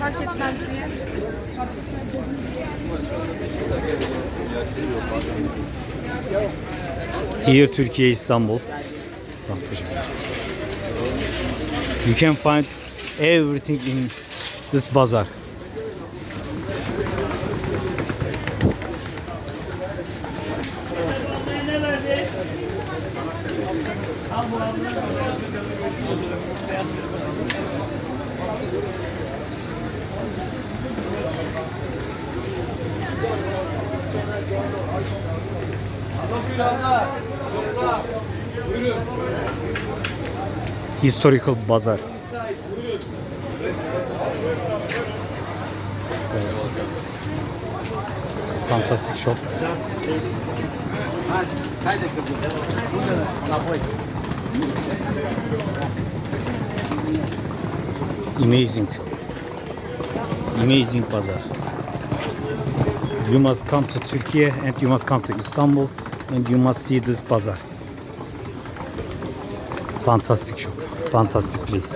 Fark etmez diye. Here Türkiye İstanbul. You can find everything in this bazaar. Historical bazaar. Evet. Fantastic shop. Amazing shop. Amazing bazaar. You must come to Turkey and you must come to Istanbul and you must see this bazaar. Fantastic shop. Fantastic place.